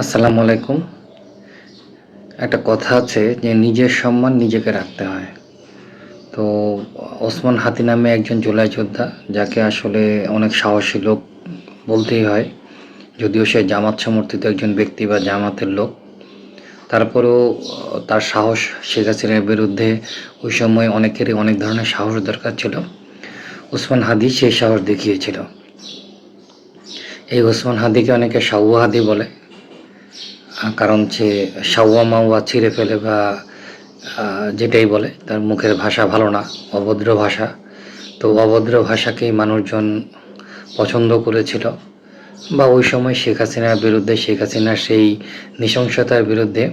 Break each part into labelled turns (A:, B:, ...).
A: আসসালামু আলাইকুম। একটা কথা আছে যে নিজের সম্মান নিজেকে রাখতে হয়। তো ওসমান হাতি নামে একজন জুলাই যোদ্ধা, যাকে আসলে অনেক সাহসী লোক বলতেই হয়, যদিও সে জামাত সমর্থিত একজন ব্যক্তি বা জামাতের লোক। তারপরেও, তার সাহস শেখ হাসিনার বিরুদ্ধে ওই সময় অনেকেরই অনেক ধরনের সাহস দরকার ছিল। ওসমান হাদি সেই সাহস দেখিয়েছিল। এই ওসমান হাদিকে অনেকে সাউ হাদি বলে। কারণ সে সাউয়া মাওয়া ছিঁড়ে ফেলে বা যেটাই বলে, তার মুখের ভাষা ভালো না, অভদ্র ভাষা। তো অভদ্র ভাষাকেই মানুষজন পছন্দ করেছিল। বা ওই সময় শেখ হাসিনার বিরুদ্ধে, শেখ হাসিনার সেই নৃশংসতার বিরুদ্ধে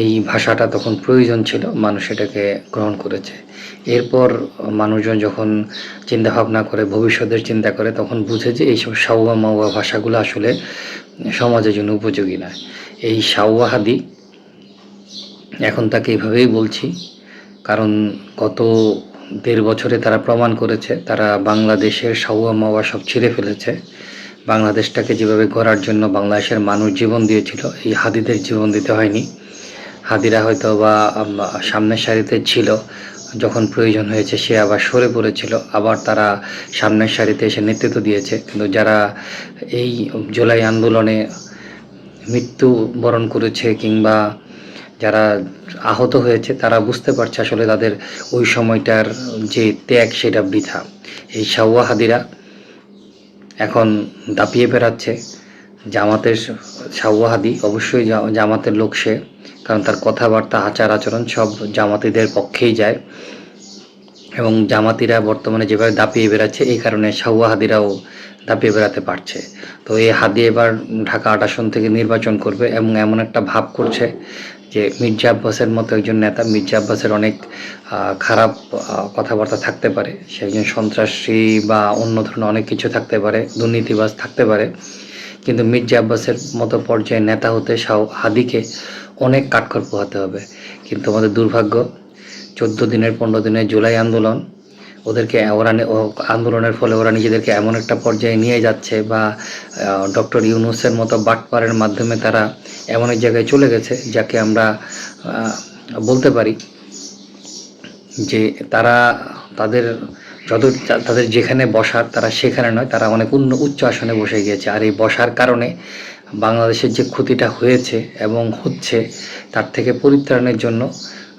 A: এই ভাষাটা তখন প্রয়োজন ছিল, মানুষ এটাকে গ্রহণ করেছে। এরপর মানুষজন যখন চিন্তা ভাবনা করে, ভবিষ্যতের চিন্তা করে, তখন বুঝে যে এইসব সাউয়া মাওয়া ভাষাগুলো আসলে সমাজের জন্য উপযোগী নয়। এই সাউয়া হাদি, এখন তাকে এইভাবেই বলছি, কারণ গত দেড় বছরে তারা প্রমাণ করেছে, তারা বাংলাদেশের সাউয়া মাওয়া সব ছিঁড়ে ফেলেছে। বাংলাদেশটাকে যেভাবে গড়ার জন্য বাংলাদেশের মানুষ জীবন দিয়েছিল, এই হাদিদের জীবন দিতে হয়নি। হাদিরা হয়তো বা সামনের সারিতে ছিল, যখন প্রয়োজন হয়েছে সে আবার সরে পড়েছিল, আবার তারা সামনের সারিতে এসে নেতৃত্ব দিয়েছে। কিন্তু যারা এই জুলাই আন্দোলনে মৃত্যু বরণ করেছে কিংবা যারা আহত হয়েছে, তারা বুঝতে পারছে আসলে তাদের ওই সময়টার যে ত্যাগ, সেটা বৃথা। এই সাউয়া হাদিরা এখন দাপিয়ে বেড়াচ্ছে। জামাতের সাউয়া হাদি, অবশ্যই জামাতের লোক সে। কারণ তার কথাবার্তা, আচার আচরণ সব জামাতিদের পক্ষেই যায়। এবং জামাতিরা বর্তমানে যেভাবে দাপিয়ে বেড়াচ্ছে, এই কারণে হাদিরাও দাপিয়ে বেড়াতে পারছে। তো এই হাদি এবার ঢাকা আট আসন থেকে নির্বাচন করবে এবং এমন একটা ভাব করছে যে মির্জা আব্বাসের মতো একজন নেতা, মির্জা আব্বাসের অনেক খারাপ কথাবার্তা থাকতে পারে। সে একজন সন্ত্রাসী বা অন্য ধরনের অনেক কিছু থাকতে পারে, দুর্নীতিবাজ থাকতে পারে। কিন্তু মির্জা আব্বাসের মতো পর্যায়ে নেতা হতে সাউ হাদিকে অনেক কাঠখড় পোহাতে হবে। কিন্তু আমাদের দুর্ভাগ্য, চোদ্দ দিনের, পনেরো দিনের জুলাই আন্দোলন, ওদেরকে ওরা আন্দোলনের ফলে ওরা নিজেদেরকে এমন একটা পর্যায়ে নিয়ে যাচ্ছে বা ডক্টর ইউনুসের মতো বাটপারের মাধ্যমে তারা এমন এক জায়গায় চলে গেছে যাকে আমরা বলতে পারি যে তারা তাদের যত তাদের যেখানে বসার, তারা সেখানে নয়, তারা অনেক উচ্চ আসনে বসে গিয়েছে। আর এই বসার কারণে বাংলাদেশের যে ক্ষতিটা হয়েছে এবং হচ্ছে, তার থেকে পরিত্রাণের জন্য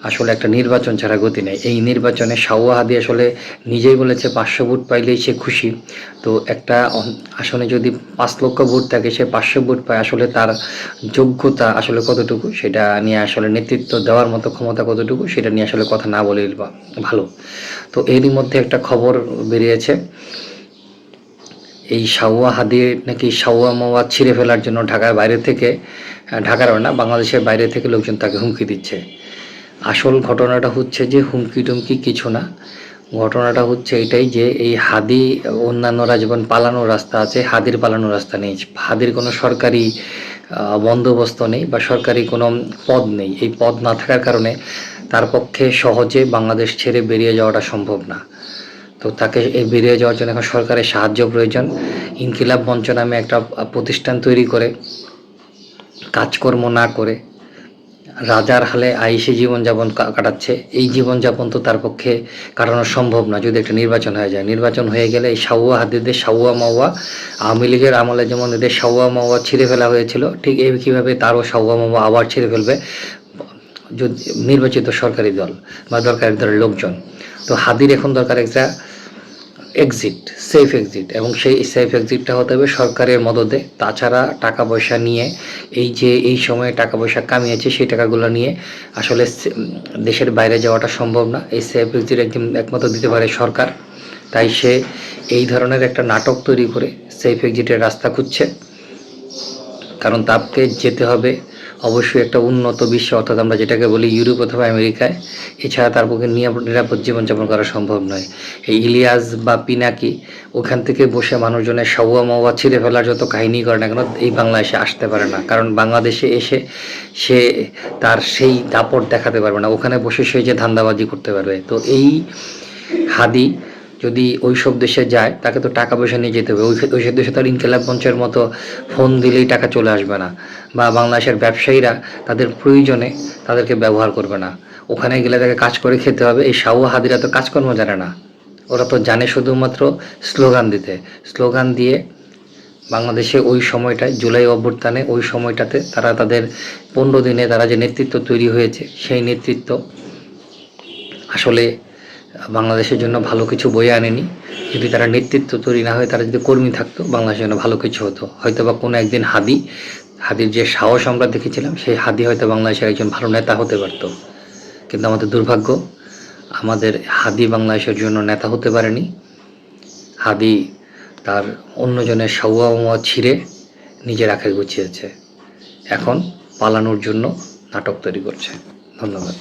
A: আসলে একটা নির্বাচন ছাড়া গতি নেই। এই নির্বাচনে হাদি আসলে নিজেই বলেছে, পাঁচশো ভোট পাইলেই সে খুশি। তো একটা আসনে যদি পাঁচ লক্ষ ভোট থাকে, সে পাঁচশো ভোট পায়, আসলে তার যোগ্যতা আসলে কতটুকু সেটা নিয়ে আসলে নেতৃত্ব দেওয়ার মতো ক্ষমতা কতটুকু সেটা নিয়ে আসলে কথা না বলে ভালো। তো এরই মধ্যে একটা খবর বেরিয়েছে এই সাউয়া হাদি নাকি সাউয়া মাওয়া ছিঁড়ে ফেলার জন্য ঢাকার বাইরে থেকে ঢাকার না, বাংলাদেশের বাইরে থেকে লোকজন তাকে হুমকি দিচ্ছে। আসল ঘটনাটা হচ্ছে যে হুমকি টুমকি কিছু না। ঘটনাটা হচ্ছে এটাই যে এই হাদি অন্যান্যরা যেমন পালানোর রাস্তা আছে, হাদির পালানোর রাস্তা নেই। হাদির কোনো সরকারি বন্দোবস্ত নেই বা সরকারি কোনো পদ নেই। এই পদ না থাকার কারণে তার পক্ষে সহজে বাংলাদেশ ছেড়ে বেরিয়ে যাওয়াটা সম্ভব না। তো তাকে এই বেরিয়ে যাওয়ার জন্য এখন সরকারের সাহায্য প্রয়োজন। ইনকিলাব মঞ্চ নামে একটা প্রতিষ্ঠান তৈরি করে, কাজকর্ম না করে, রাজার হালে আইসে জীবনযাপন কাটাচ্ছে। এই জীবনযাপন তো তার পক্ষে কাটানো সম্ভব না, যদি একটা নির্বাচন হয়ে যায়। নির্বাচন হয়ে গেলে এই সাউয়া হাদিদের সাউয়া মাওয়া, আওয়ামী লীগের আমলে যেমন এদের সাউয়া মাওয়া ছিঁড়ে ফেলা হয়েছিল, ঠিক এই কীভাবে তারও সাউয়া মাওয়া আবার ছিঁড়ে ফেলবে নির্বাচিত সরকারি দল বা দরকারি দলের লোকজন। তো হাদির এখন দরকার একটা এক্সিট সেফ এক্সিট এবং সেই সেফ এক্সিটটা হতে হবে সরকারের মদতে তাছাড়া টাকা পয়সা নিয়ে এই যে এই সময়ে টাকা পয়সা কামিয়েছে সেই টাকাগুলো নিয়ে আসলে দেশের বাইরে যাওয়াটা সম্ভব না। এই সেফ এক্সিট একদম একমাত্র দিতে পারে সরকার। তাই সে এই ধরনের একটা নাটক তৈরি করে সেফ এক্সিটের রাস্তা খুঁজছে। কারণ তাকে যেতে হবে অবশ্যই একটা উন্নত বিশ্ব, অর্থাৎ আমরা যেটাকে বলি ইউরোপ অথবা আমেরিকায়, এছাড়া তার পক্ষে নিরাপদ জীবনযাপন করা সম্ভব নয়। এই ইলিয়াস বা পিনাকি, ওখান থেকে বসে মানুষজনের সাউয়া মাওয়া ছিঁড়ে ফেলার যত কাহিনী করে না কেন, এই বাংলাদেশে আসতে পারে না। কারণ বাংলাদেশে এসে সে তার সেই দাপট দেখাতে পারবে না। ওখানে বসে সে যে ধান্দাবাজি করতে পারবে। তো এই হাদি যদি ওই সব দেশে যায়, তাকে তো টাকা পয়সা নিয়ে যেতে হবে। ওই সব দেশে তার ইনকেলাব মঞ্চের মতো ফোন দিলেই টাকা চলে আসবে না। বা বাংলাদেশের ব্যবসায়ীরা তাদের প্রয়োজনে তাদেরকে ব্যবহার করবে না। ওখানে গেলে তাকে কাজ করে খেতে হবে। এই সাউ হাদিরা তো কাজকর্ম জানে না। ওরা তো জানে শুধুমাত্র স্লোগান দিতে। স্লোগান দিয়ে বাংলাদেশে ওই সময়টায়, জুলাই অভ্যুত্থানে ওই সময়টাতে তারা তাদের পনেরো দিনে তারা যে নেতৃত্ব তৈরি হয়েছে, সেই নেতৃত্ব আসলে বাংলাদেশের জন্য ভালো কিছু বয়ে আনেনি। যদি তারা নেতৃত্ব তৈরি না হয়ে, তারা যদি কর্মী থাকতো, বাংলাদেশের জন্য ভালো কিছু হতো। হয়তো বা কোনো একদিন হাদি, হাদির যে সাহস আমরা দেখেছিলাম, সেই হাদি হয়তো বাংলাদেশের একজন ভালো নেতা হতে পারতো। কিন্তু আমাদের দুর্ভাগ্য, আমাদের হাদি বাংলাদেশের জন্য নেতা হতে পারেনি। হাদি তার অন্যজনের সাউয়া ছিঁড়ে নিজের আখের গুছিয়েছে। এখন পালানোর জন্য নাটক তৈরি করছে। ধন্যবাদ।